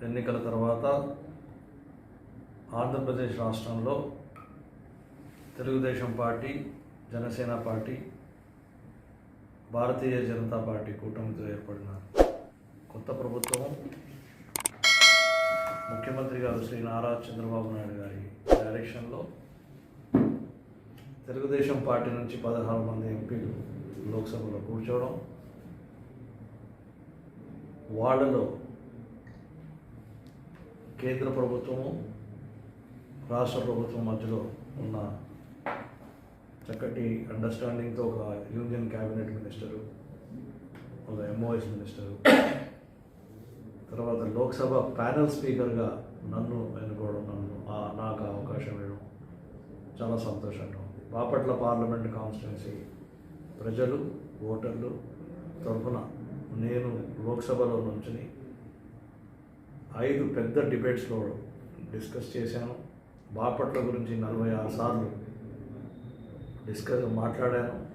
ఎన్నికల తర్వాత ఆంధ్రప్రదేశ్ రాష్ట్రంలో Telugu Desam party Jana Sena party Bharatiya Janata party కూటమితో ఏర్పడిన కొత్త ప్రభుత్వం ముఖ్యమంత్రి గారు శ్రీ నారా చంద్రబాబు నాయుడు గారి డైరెక్షన్లో తెలుగుదేశం పార్టీ నుంచి పదహారు మంది ఎంపీలు లోక్సభలో కూర్చోవడం వాళ్ళలో కేంద్ర ప్రభుత్వము రాష్ట్ర ప్రభుత్వం మధ్యలో ఉన్న చక్కటి అండర్స్టాండింగ్తో ఒక యూనియన్ క్యాబినెట్ మినిస్టరు ఒక ఎంఓఎస్ మినిస్టరు తర్వాత లోక్సభ ప్యానల్ స్పీకర్గా నన్ను ఎన్నుకోవడం నన్ను నాకు అవకాశం ఇవ్వడం చాలా సంతోషంగా ఉంది. బాపట్ల పార్లమెంట్ కాన్స్టిట్యున్సీ ప్రజలు ఓటర్లు తరఫున నేను లోక్సభలో నుంచి ఐదు పెద్ద డిబేట్స్లో డిస్కస్ చేశాను. బాపట్ల గురించి నలభై ఆరు సార్లు డిస్కస్ మాట్లాడాను.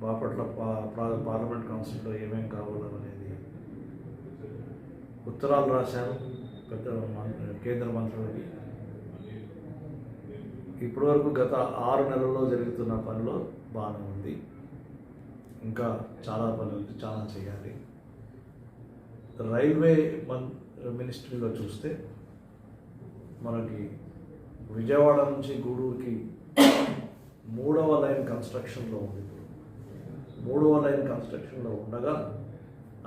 బాపట్ల పా పార్లమెంట్ కౌన్సిల్లో ఏమేమి కావాలనేది ఉత్తరాలు రాశాను. పెద్ద కేంద్ర మంత్రులకి. ఇప్పటివరకు గత ఆరు నెలల్లో జరుగుతున్న పనిలో బాగానే ఉంది. ఇంకా చాలా పనులు చాలా చేయాలి. రైల్వే మన్ మినిస్ట్రీలో చూస్తే మనకి విజయవాడ నుంచి గూడూరుకి మూడవ లైన్ కన్స్ట్రక్షన్లో ఉంది. మూడవ లైన్ కన్స్ట్రక్షన్లో ఉండగా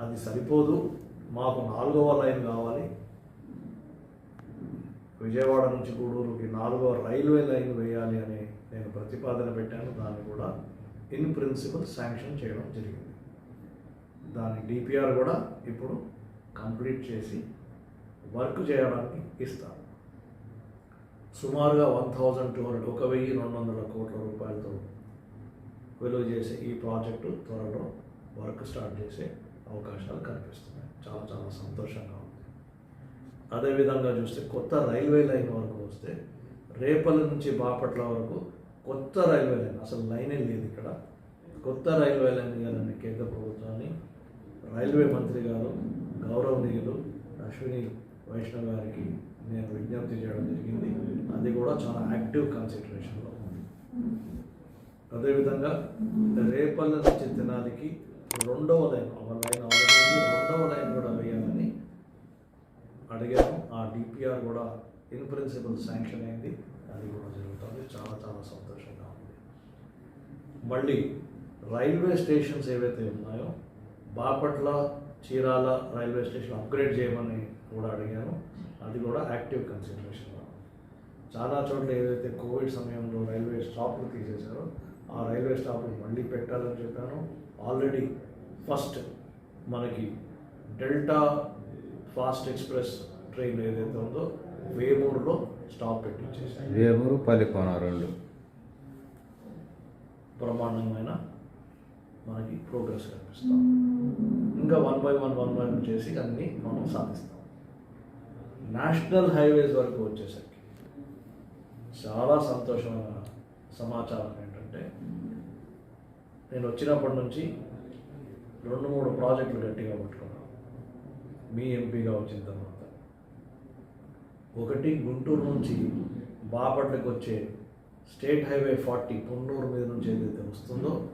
అది సరిపోదు. మాకు నాలుగవ లైన్ కావాలి. విజయవాడ నుంచి గూడూరుకి నాలుగవ రైల్వే లైన్ వేయాలి అని నేను ప్రతిపాదన పెట్టాను. దాన్ని కూడా ఇన్ ప్రిన్సిపల్ శాంక్షన్ చేయడం జరిగింది. దాని డిపిఆర్ కూడా ఇప్పుడు కంప్లీట్ చేసి వర్క్ చేయడానికి ఇస్తారు సుమారుగా వన్ థౌజండ్ టూ హండ్రెడ్ ఒక వెయ్యి రెండు వందల కోట్ల రూపాయలతో విలువ చేసే ఈ ప్రాజెక్టు త్వరలో వర్క్ స్టార్ట్ చేసే అవకాశాలు కనిపిస్తున్నాయి. చాలా చాలా సంతోషంగా ఉంది. అదేవిధంగా చూస్తే కొత్త రైల్వే లైన్ వరకు వస్తే రేపల్లి నుంచి బాపట్ల వరకు కొత్త రైల్వే లైన్ అసలు లైనే లేదు ఇక్కడ. కొత్త రైల్వే లైన్ ఇవ్వాలని కేంద్ర ప్రభుత్వాన్ని రైల్వే మంత్రి గారు గౌరవనీయులు అశ్విని వైష్ణవ్ గారికి నేను విజ్ఞప్తి చేయడం జరిగింది. అది కూడా చాలా యాక్టివ్ కన్సిడరేషన్లో ఉంది. అదేవిధంగా రేపల్ల నుంచి తినాలికి రెండవ లైన్ ఒక లైన్ ఆల్రెడీ రెండవ లైన్ కూడా వేయాలని అడిగాను. ఆ డిపిఆర్ కూడా ఇన్ ప్రిన్సిపల్ శాంక్షన్ అయింది. అది కూడా జరుగుతుంది. చాలా చాలా సంతోషంగా ఉంది. మళ్ళీ రైల్వే స్టేషన్స్ ఏవైతే ఉన్నాయో Bapatla Chirala railway station upgrade చేయమని కూడా అడిగాను. అది కూడా యాక్టివ్ కన్సిడరేషన్లో ఉంది. చాలా చోట్ల ఏదైతే కోవిడ్ సమయంలో రైల్వే స్టాప్లు తీసేశారో ఆ రైల్వే స్టాప్లు మళ్ళీ పెట్టాలని చెప్పాను. ఆల్రెడీ ఫస్ట్ మనకి డెల్టా ఫాస్ట్ ఎక్స్ప్రెస్ ట్రైన్ ఏదైతే ఉందో వేమూరులో స్టాప్ పెట్టించేసాను వేమూరు పల్లికోన రెండు. బ్రహ్మాండమైన మనకి ప్రోగ్రెస్ కనిపిస్తాం ఇంకా one by one one by one చేసి అన్నీ మనం సాధిస్తాం. నేషనల్ హైవేస్ వరకు వచ్చేసరికి చాలా సంతోషమైన సమాచారం ఏంటంటే నేను వచ్చినప్పటి నుంచి రెండు మూడు ప్రాజెక్టులు గట్టిగా పట్టుకున్నాను. మీ ఎంపీగా వచ్చిన తర్వాత. ఒకటి గుంటూరు నుంచి బాపట్లకు వచ్చే స్టేట్ హైవే ఫార్టీ పొన్నూరు మీద నుంచి ఏదైతే వస్తుందో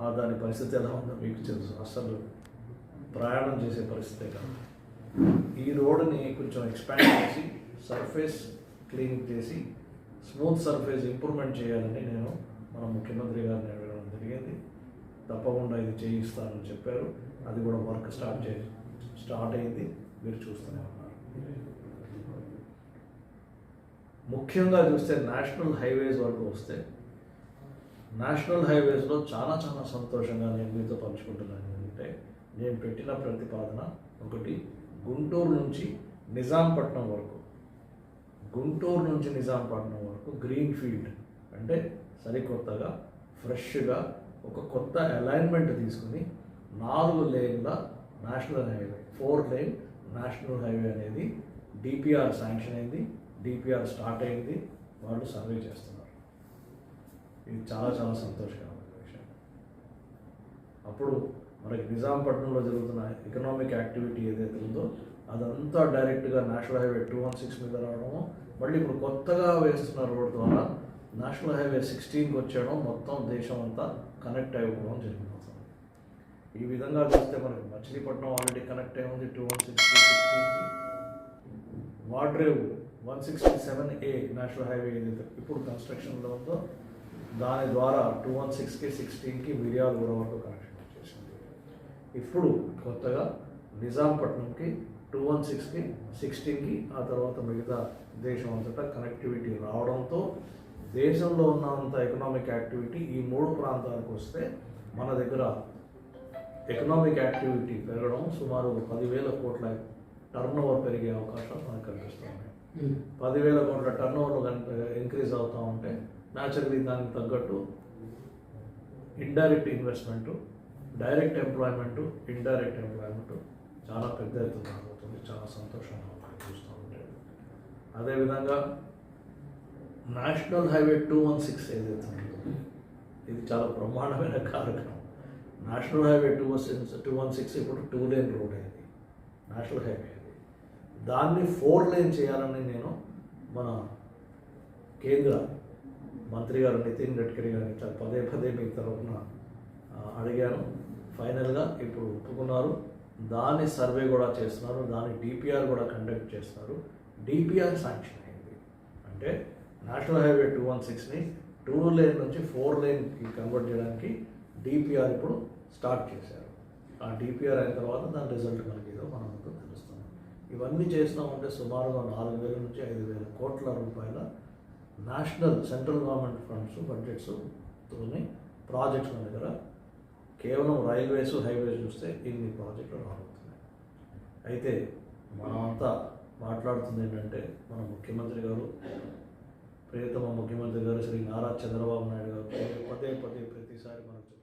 దాని పరిస్థితి ఎలా ఉందో మీకు తెలుసు. అసలు ప్రయాణం చేసే పరిస్థితే కాదు. ఈ రోడ్ని కొంచెం ఎక్స్పాండ్ చేసి సర్ఫేస్ క్లీన్ చేసి స్మూత్ సర్ఫేస్ ఇంప్రూవ్మెంట్ చేయాలని నేను మన ముఖ్యమంత్రి గారిని అడగడం జరిగింది. తప్పకుండా ఇది చేయిస్తానని చెప్పారు. అది కూడా వర్క్ స్టార్ట్ చే స్టార్ట్ అయింది. మీరు చూస్తూనే ఉన్నారు. ముఖ్యంగా చూస్తే నేషనల్ హైవేస్ వరకు వస్తే నేషనల్ హైవేస్లో చాలా చాలా సంతోషంగా నేను మీతో పంచుకుంటున్నాను ఏంటంటే నేను పెట్టిన ప్రతిపాదన ఒకటి గుంటూరు నుంచి నిజాంపట్నం వరకు. గుంటూరు నుంచి నిజాంపట్నం వరకు గ్రీన్ ఫీల్డ్ అంటే సరికొత్తగా ఫ్రెష్గా ఒక కొత్త అలైన్మెంట్ తీసుకుని నాలుగు లేన్ల national highway four lane national highway అనేది డిపిఆర్ శాంక్షన్ అయింది డిపిఆర్ స్టార్ట్ అయింది వాళ్ళు సర్వే చేస్తున్నారు. ఇది చాలా చాలా సంతోషకరమైన విషయం. అప్పుడు మనకి నిజాంపట్నంలో జరుగుతున్న ఎకనామిక్ యాక్టివిటీ ఏదైతే ఉందో అదంతా డైరెక్ట్గా national highway two one six మీద రావడము మళ్ళీ ఇప్పుడు కొత్తగా వేస్తున్న రోడ్ ద్వారా నేషనల్ హైవే సిక్స్టీన్కి వచ్చేయడం మొత్తం దేశం అంతా కనెక్ట్ అయిపోవడం జరిగింది ఈ విధంగా చూస్తే మనకి మచిలీపట్నం ఆల్రెడీ కనెక్ట్ అయి ఉంది two one six సిక్స్టీన్కి Vodarevu one sixty seven A national highway ఏదైతే ఇప్పుడు కన్స్ట్రక్షన్లో ఉందో దాని ద్వారా టూ వన్ సిక్స్కి సిక్స్టీన్కి మిర్యాలగూడ వరకు కనెక్షన్ వచ్చేసింది. ఇప్పుడు కొత్తగా నిజాంపట్నంకి టూ వన్ సిక్స్కి సిక్స్టీన్కి ఆ తర్వాత మిగతా దేశం అంతటా కనెక్టివిటీ రావడంతో దేశంలో ఉన్నంత ఎకనామిక్ యాక్టివిటీ ఈ మూడు ప్రాంతాలకు వస్తే మన దగ్గర ఎకనామిక్ యాక్టివిటీ పెరగడం సుమారు పదివేల కోట్ల టర్న్ ఓవర్ పెరిగే అవకాశాలు మనకు కనిపిస్తున్నాయి. పదివేల కోట్ల టర్న్ ఓవర్ కనుక ఇంక్రీజ్ అవుతూ ఉంటే న్యాచురలీ దానికి తగ్గట్టు indirect investment direct employment indirect employment చాలా పెద్ద ఎత్తున అవుతుంది చాలా సంతోషంగా చూస్తూ ఉంటే. అదేవిధంగా national highway two one six ఏదైతే ఉందో ఇది చాలా బ్రహ్మాండమైన కార్యక్రమం. National highway two one six two one six ఇప్పుడు టూ లేన్ రోడ్ అయింది నేషనల్ హైవే అది దాన్ని ఫోర్ లేన్ చేయాలని నేను మన కేంద్ర మంత్రి గారు నితిన్ గడ్కరీ గారిని పదే పదే మీ తరఫున అడిగాను. ఫైనల్గా ఇప్పుడు ఒప్పుకున్నారు. దాని సర్వే కూడా చేస్తున్నారు. దాని డిపిఆర్ కూడా కండక్ట్ చేస్తున్నారు. డిపిఆర్ శాంక్షన్ అయింది. అంటే నేషనల్ హైవే టూ వన్ సిక్స్ని టూ లేన్ నుంచి ఫోర్ లేన్కి కన్వర్ట్ చేయడానికి డిపిఆర్ ఇప్పుడు స్టార్ట్ చేశారు. ఆ డిపిఆర్ అయిన తర్వాత దాని రిజల్ట్ మనకి ఏదో మనం ముందు తెలుస్తుంది. ఇవన్నీ చేస్తామంటే సుమారుగా నాలుగు వేల నుంచి ఐదు వేల కోట్ల రూపాయల national central government funds budgets తోని ప్రాజెక్ట్స్ మన దగ్గర కేవలం రైల్వేస్ హైవేస్ చూస్తే ఇన్ని ప్రాజెక్టులు రాబోతున్నాయి. అయితే మనమంతా మాట్లాడుతుంది ఏంటంటే మన ముఖ్యమంత్రి గారు ప్రియతమ ముఖ్యమంత్రి గారు శ్రీ నారా చంద్రబాబు నాయుడు గారు పదే పదే ప్రతిసారి మనకు